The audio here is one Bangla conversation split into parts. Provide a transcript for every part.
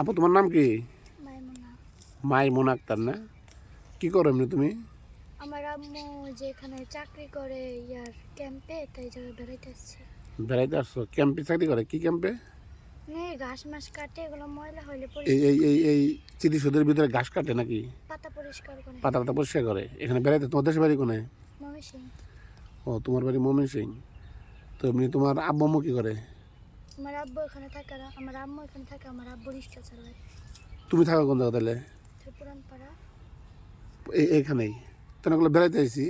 আপু তোমার নাম কি? মাইমুনা। মাই মোনা আক্তার না? কি করো এমনি তুমি? আমার আম্মু যে এখানে চাকরি করে ইয়ার ক্যাম্পে তাই জায়গায় বেড়াইতে আসছে। বেড়াইতে আসছো? ক্যাম্পে চাকরি করে? কি ক্যাম্পে ঘাস মাস কাটে এগুলো ময়লা হইলে এই এই এই এই চিঠিসুদের ভিতরে ঘাস কাটে নাকি? পাতা পরিষ্কার করে। পাতা পাতা পরিষ্কার করে। এখানে বেড়াইতে তোমার দেশের বাড়ি কোনে? মমি সিং ও তোমার বাড়ি মমিন সিং তো এমনি তোমার আব্বু আম্মু কি করে? আমার আব্বু এখানে থাকে আর আমার আম্মু এখানে থাকে আমার আব্বু রিক্সা চালায় তুমি থাকো কোন জায়গা তাহলে? পুরান পাড়া এই- এইখানেই তেনাগুলো বেড়াইতে আইসি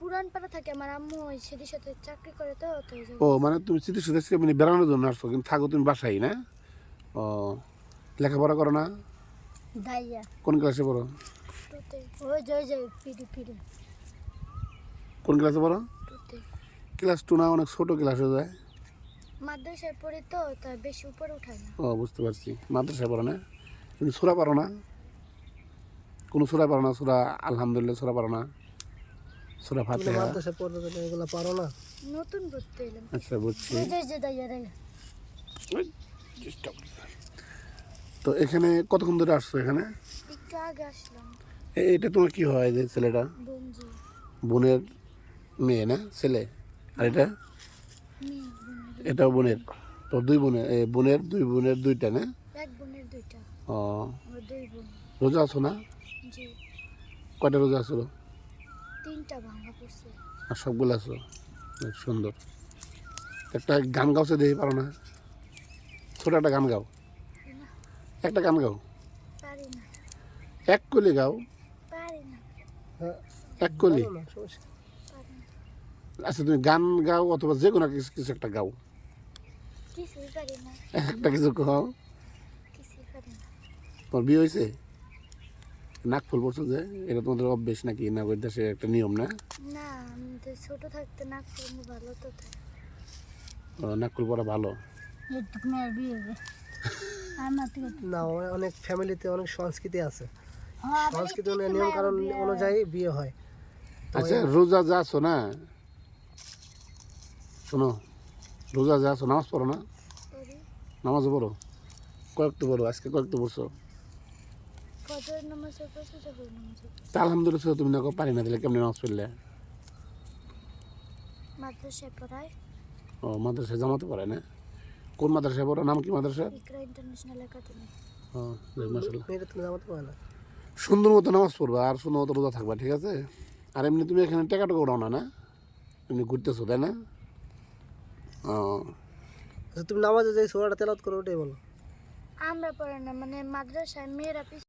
পুরান পাড়া থাকে আমার আম্মু ওই সেদির সাথে চাকরি করে তো ও মানে তুমি চিঠিসুদের মানে বেড়ানোর জন্য আসছো কিন্তু থাকো তুমি বাসাই না? ও লেখাপড়া করো না? দাইয়া। কোন ক্লাসে পড়ো? ওই জয় জয় পিড়ি পিড়ি। কোন ক্লাসে পড়ো? ক্লাস টু না অনেক ছোট ক্লাস হয়ে যায়। মাদ্রাসায় পড়ি তো তাই বেশি উপরে উঠায় না। ও বুঝতে পারছি। মাদ্রাসায় পড়ো না? তুমি সুরা পারো না? কোনো সুরা পারো না? সুরা আলহামদুলিল্লাহ সুরা পারো না? সুরা ফাতে মাদ্রাসা পড়বে তো এগুলো পারো না? নতুন পড়তে এলাম। আচ্ছা বুঝছি। তো এখানে কতক্ষণ ধরে আসছো এখানে? একটু আগে আসলাম। এ- এটা তোমার কি হয় যে ছেলেটা? বোনের মেয়ে না? ছেলে? আর এটা? এটাও বোনের? তোর দুই বোনের? এ, বোনের দুই বোনের দুইটা না? এক বোনের দুইটা। ও। দুই বোন। রোজা আছো না? জি। কয়টা রোজা আছো? তিনটা ভাঙা পড়ছে। আর সবগুলো আছো? সুন্দর। একটা গান গাওছে দেখি পারো না? ছোট একটা গান গাও। একটা গান গাও। পারি না। এক কলি গাও। পারি না। এক কলি? আচ্ছা তুমি গান গাও অথবা যে কোনো কিছু কিছু একটা গাও। একটা কিছু তোমার বিয়ে হয়েছে নাক ফুল পড়ছো যে এটা তোমাদের অভ্যেস নাকি? না ওই দেশে একটা নিয়ম না? না ছোট থাকতে নাক করব ভালো তো ও, নাক ফুল পড়া ভালো। বিয়ে না অনেক ফ্যামিলিতে অনেক সংস্কৃতি আছে। হ্যাঁ, সংস্কৃতি নিয়ম কারণ অনুযায়ী বিয়ে হয়। আচ্ছা রোজা যা আছো না? শোনো। রোজা যা আছো নামাজ পড়ো না? করি নামাজও পড়ো? কয়েকটা পড়ো আজকে কয়েকটা পড়ছো? তা আলহামদুলিল্লাহ তুমি না পারি না দিলে কেমনি নামাজ পড়লে? মাদ্রাসায় পড়ায়। ও মাদ্রাসায় জামাতে পড়ে না? কোন মাদ্রাসায় পড়ো? নাম কি মাদ্রাসা ইন্টারন্যাশনাল একাডেমি। ও মাসাল্লাহ মেয়েটা তুমি জামাতে পারে না? সুন্দর মতো নামাজ পড়বা আর সুন্দর মতো রোজা থাকবা ঠিক আছে? আর এমনি তুমি এখানে টাকা টাকা উড়াও না না? এমনি ঘুরতেছো তাই না? ও আচ্ছা তুমি নামাজে যে সোয়াটা তেলাত করো, ওটাই বলো। আমরা পড়ে না মানে মাদ্রাসায় মেয়েরা